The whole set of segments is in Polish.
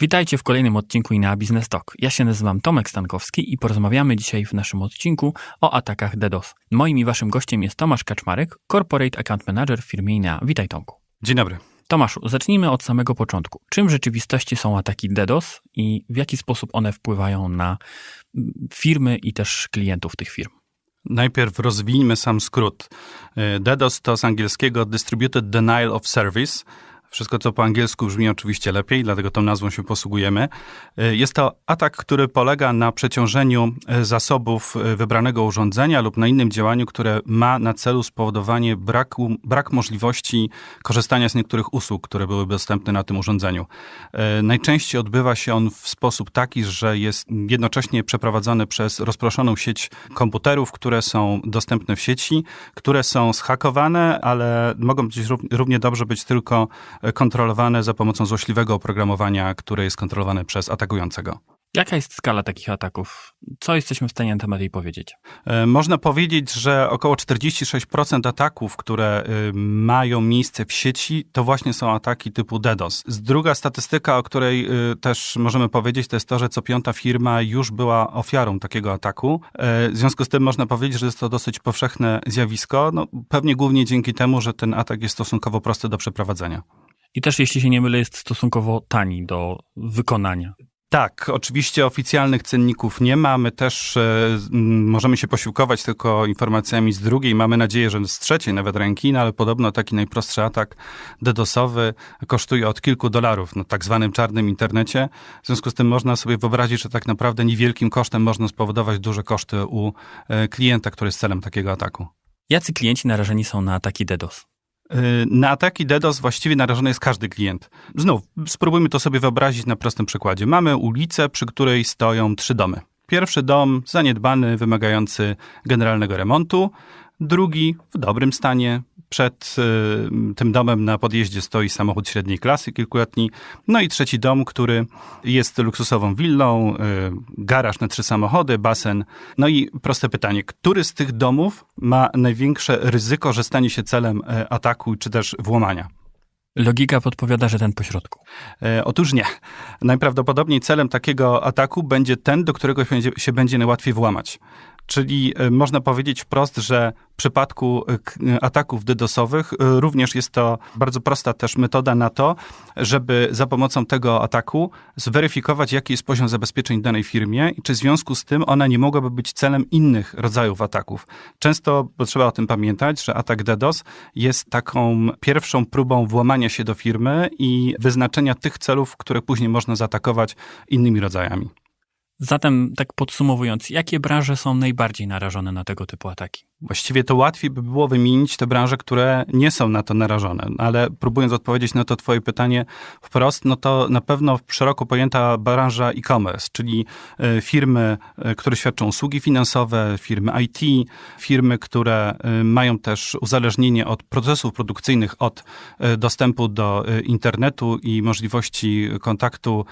Witajcie w kolejnym odcinku INEA Business Talk. Ja się nazywam Tomek Stankowski i porozmawiamy dzisiaj w naszym odcinku o atakach DDoS. Moim i waszym gościem jest Tomasz Kaczmarek, Corporate Account Manager w firmie INEA. Witaj Tomku. Dzień dobry. Tomaszu, zacznijmy od samego początku. Czym w rzeczywistości są ataki DDoS i w jaki sposób one wpływają na mm, firmy i też klientów tych firm? Najpierw rozwijmy sam skrót. Y, DDoS to z angielskiego Distributed Denial of Service. Wszystko, co po angielsku brzmi oczywiście lepiej, dlatego tą nazwą się posługujemy. Y, Jest to atak, który polega na przeciążeniu y, zasobów y, wybranego urządzenia lub na innym działaniu, które ma na celu spowodowanie braku, brak możliwości korzystania z niektórych usług, które byłyby dostępne na tym urządzeniu. Najczęściej odbywa się on w sposób taki, że jest jednocześnie przeprowadzony przez rozproszoną sieć komputerów, które są dostępne w sieci, które są zhakowane, ale mogą być rów- równie dobrze być tylko kontrolowane za pomocą złośliwego oprogramowania, które jest kontrolowane przez atakującego. Jaka jest skala takich ataków? Co jesteśmy w stanie na temat jej powiedzieć? E, Można powiedzieć, że około 46% ataków, które y, mają miejsce w sieci, to właśnie są ataki typu DDoS. Druga statystyka, o której y, też możemy powiedzieć, to jest to, że co piąta firma już była ofiarą takiego ataku. E, W związku z tym można powiedzieć, że jest to dosyć powszechne zjawisko, no, pewnie głównie dzięki temu, że ten atak jest stosunkowo prosty do przeprowadzenia. I też, jeśli się nie mylę, jest stosunkowo tani do wykonania. Tak, oczywiście oficjalnych cenników nie ma. My też e, możemy się posiłkować tylko informacjami z drugiej. Mamy nadzieję, że z trzeciej nawet ręki, no ale podobno taki najprostszy atak DDoSowy kosztuje od kilku dolarów na tak zwanym czarnym internecie. W związku z tym można sobie wyobrazić, że tak naprawdę niewielkim kosztem można spowodować duże koszty u e, klienta, który jest celem takiego ataku. Jacy klienci narażeni są na ataki DDoS? Y, Na ataki DDoS właściwie narażony jest każdy klient. Znów, spróbujmy to sobie wyobrazić na prostym przykładzie. Mamy ulicę, przy której stoją trzy domy. Pierwszy dom zaniedbany, wymagający generalnego remontu. Drugi w dobrym stanie. Przed y, tym domem na podjeździe stoi samochód średniej klasy kilkuletni. No i trzeci dom, który jest luksusową willą, y, garaż na trzy samochody, basen. No i proste pytanie, który z tych domów ma największe ryzyko, że stanie się celem e, ataku czy też włamania? Logika podpowiada, że ten pośrodku. E, Otóż nie. Najprawdopodobniej celem takiego ataku będzie ten, do którego się będzie najłatwiej włamać. Czyli e, można powiedzieć wprost, że w przypadku e, e, ataków DDoSowych również jest to bardzo prosta też metoda na to, żeby za pomocą tego ataku zweryfikować, jaki jest poziom zabezpieczeń danej firmie i czy w związku z tym ona nie mogłaby być celem innych rodzajów ataków. Często bo trzeba o tym pamiętać, że atak DDoS jest taką pierwszą próbą włamania się do firmy i wyznaczenia tych celów, które później można zaatakować innymi rodzajami. Zatem, tak podsumowując, jakie branże są najbardziej narażone na tego typu ataki? Właściwie to łatwiej by było wymienić te branże, które nie są na to narażone, ale próbując odpowiedzieć na to twoje pytanie wprost, no to na pewno szeroko pojęta branża e-commerce, czyli e, firmy, e, które świadczą usługi finansowe, firmy IT, firmy, które e, mają też uzależnienie od procesów produkcyjnych, od dostępu do internetu i możliwości kontaktu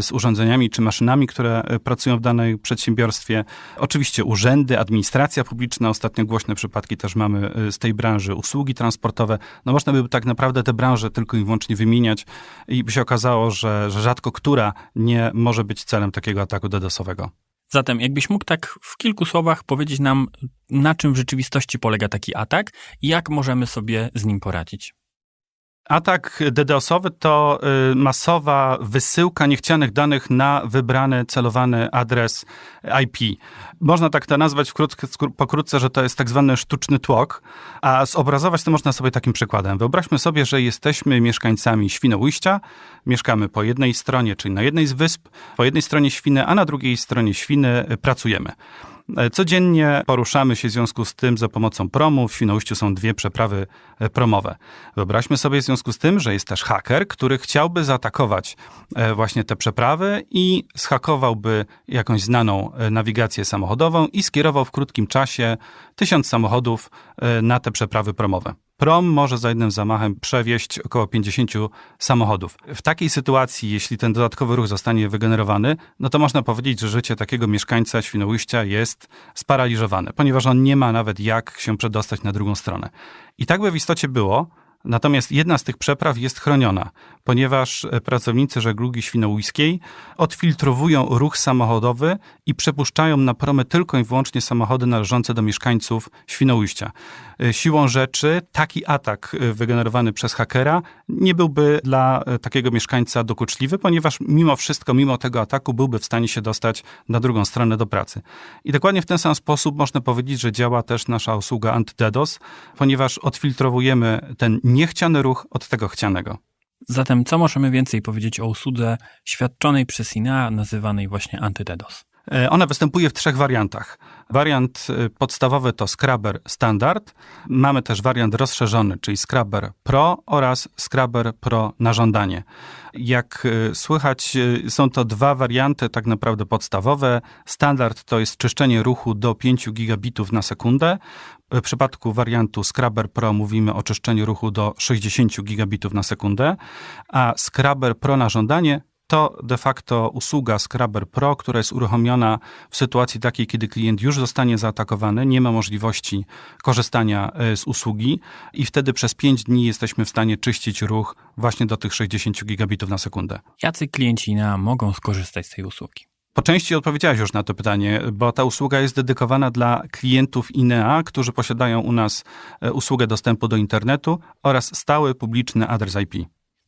z urządzeniami czy maszynami, które pracują w danej przedsiębiorstwie. Oczywiście urzędy, administracja publiczna, ostatnio głośne przypadki też mamy e, z tej branży, usługi transportowe. No można by tak naprawdę te branże tylko i wyłącznie wymieniać i by się okazało, że, że rzadko która nie może być celem takiego ataku DDoSowego. Zatem, jakbyś mógł tak w kilku słowach powiedzieć nam, na czym w rzeczywistości polega taki atak i jak możemy sobie z nim poradzić? Atak DDoSowy to y, masowa wysyłka niechcianych danych na wybrany, celowany adres IP. Można tak to nazwać wkrótce, pokrótce, że to jest tak zwany sztuczny tłok, a zobrazować to można sobie takim przykładem. Wyobraźmy sobie, że jesteśmy mieszkańcami Świnoujścia, mieszkamy po jednej stronie, czyli na jednej z wysp, po jednej stronie Świny, a na drugiej stronie Świny y, pracujemy. E, Codziennie poruszamy się w związku z tym za pomocą promu. W Świnoujściu są dwie przeprawy e, promowe. Wyobraźmy sobie w związku z tym, że jest też haker, który chciałby zaatakować e, właśnie te przeprawy i zhakowałby jakąś znaną nawigację samochodową i skierował w krótkim czasie tysiąc samochodów na te przeprawy promowe. Prom może za jednym zamachem przewieźć około 50 samochodów. W takiej sytuacji, jeśli ten dodatkowy ruch zostanie wygenerowany, no to można powiedzieć, że życie takiego mieszkańca Świnoujścia jest sparaliżowane, ponieważ on nie ma nawet jak się przedostać na drugą stronę. I tak by w istocie było, Natomiast jedna z tych przepraw jest chroniona, ponieważ e, pracownicy żeglugi świnoujskiej odfiltrowują ruch samochodowy i przepuszczają na promy tylko i wyłącznie samochody należące do mieszkańców Świnoujścia. E, Siłą rzeczy taki atak e, wygenerowany przez hakera nie byłby dla takiego mieszkańca dokuczliwy, ponieważ mimo wszystko, mimo tego ataku byłby w stanie się dostać na drugą stronę do pracy. I dokładnie w ten sam sposób można powiedzieć, że działa też nasza usługa antyDDoS, ponieważ odfiltrowujemy ten niechciany ruch od tego chcianego. Zatem co możemy więcej powiedzieć o usłudze świadczonej przez INEA, nazywanej właśnie antyDDoS? E, Ona występuje w trzech wariantach. Wariant e, podstawowy to Scrubber Standard. Mamy też wariant rozszerzony, czyli Scrubber Pro oraz Scrubber Pro na żądanie. Jak e, słychać, są to dwa warianty tak naprawdę podstawowe. Standard to jest czyszczenie ruchu do 5 gigabitów na sekundę. W przypadku wariantu Scrubber Pro mówimy o czyszczeniu ruchu do 60 gigabitów na sekundę, a Scrubber Pro na żądanie to de facto usługa Scrubber Pro, która jest uruchomiona w sytuacji takiej, kiedy klient już zostanie zaatakowany, nie ma możliwości korzystania e, z usługi i wtedy przez 5 dni jesteśmy w stanie czyścić ruch właśnie do tych 60 gigabitów na sekundę. Jacy klienci INEA mogą skorzystać z tej usługi? Po części odpowiedziałeś już na to pytanie, bo ta usługa jest dedykowana dla klientów INEA, którzy posiadają u nas e, usługę dostępu do internetu oraz stały publiczny adres IP.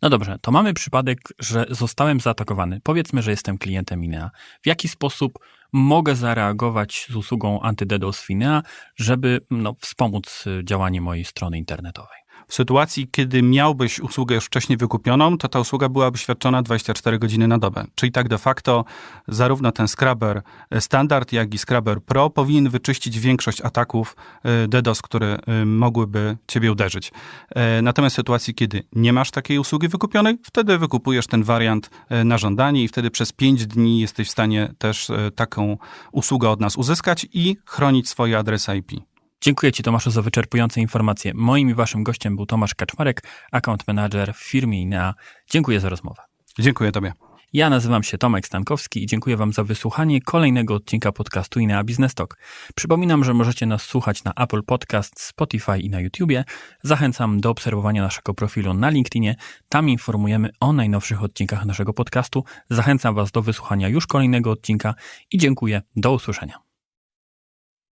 No dobrze, to mamy przypadek, że zostałem zaatakowany. Powiedzmy, że jestem klientem INEA. W jaki sposób mogę zareagować z usługą antyDDoS w INEA, żeby no, wspomóc y, działanie mojej strony internetowej? W sytuacji, kiedy miałbyś usługę już wcześniej wykupioną, to ta usługa byłaby świadczona 24 godziny na dobę. Czyli tak de facto zarówno ten Scrubber Standard, jak i Scrubber Pro powinien wyczyścić większość ataków e, DDoS, które e, mogłyby ciebie uderzyć. E, Natomiast w sytuacji, kiedy nie masz takiej usługi wykupionej, wtedy wykupujesz ten wariant e, na żądanie i wtedy przez 5 dni jesteś w stanie też e, taką usługę od nas uzyskać i chronić swoje adresy IP. Dziękuję Ci Tomaszu za wyczerpujące informacje. Moim i Waszym gościem był Tomasz Kaczmarek, account manager w firmie INEA. Dziękuję za rozmowę. Dziękuję Tobie. Ja nazywam się Tomek Stankowski i dziękuję Wam za wysłuchanie kolejnego odcinka podcastu INEA Business Talk. Przypominam, że możecie nas słuchać na Apple Podcast, Spotify i na YouTubie. Zachęcam do obserwowania naszego profilu na LinkedInie. Tam informujemy o najnowszych odcinkach naszego podcastu. Zachęcam Was do wysłuchania już kolejnego odcinka i dziękuję. Do usłyszenia.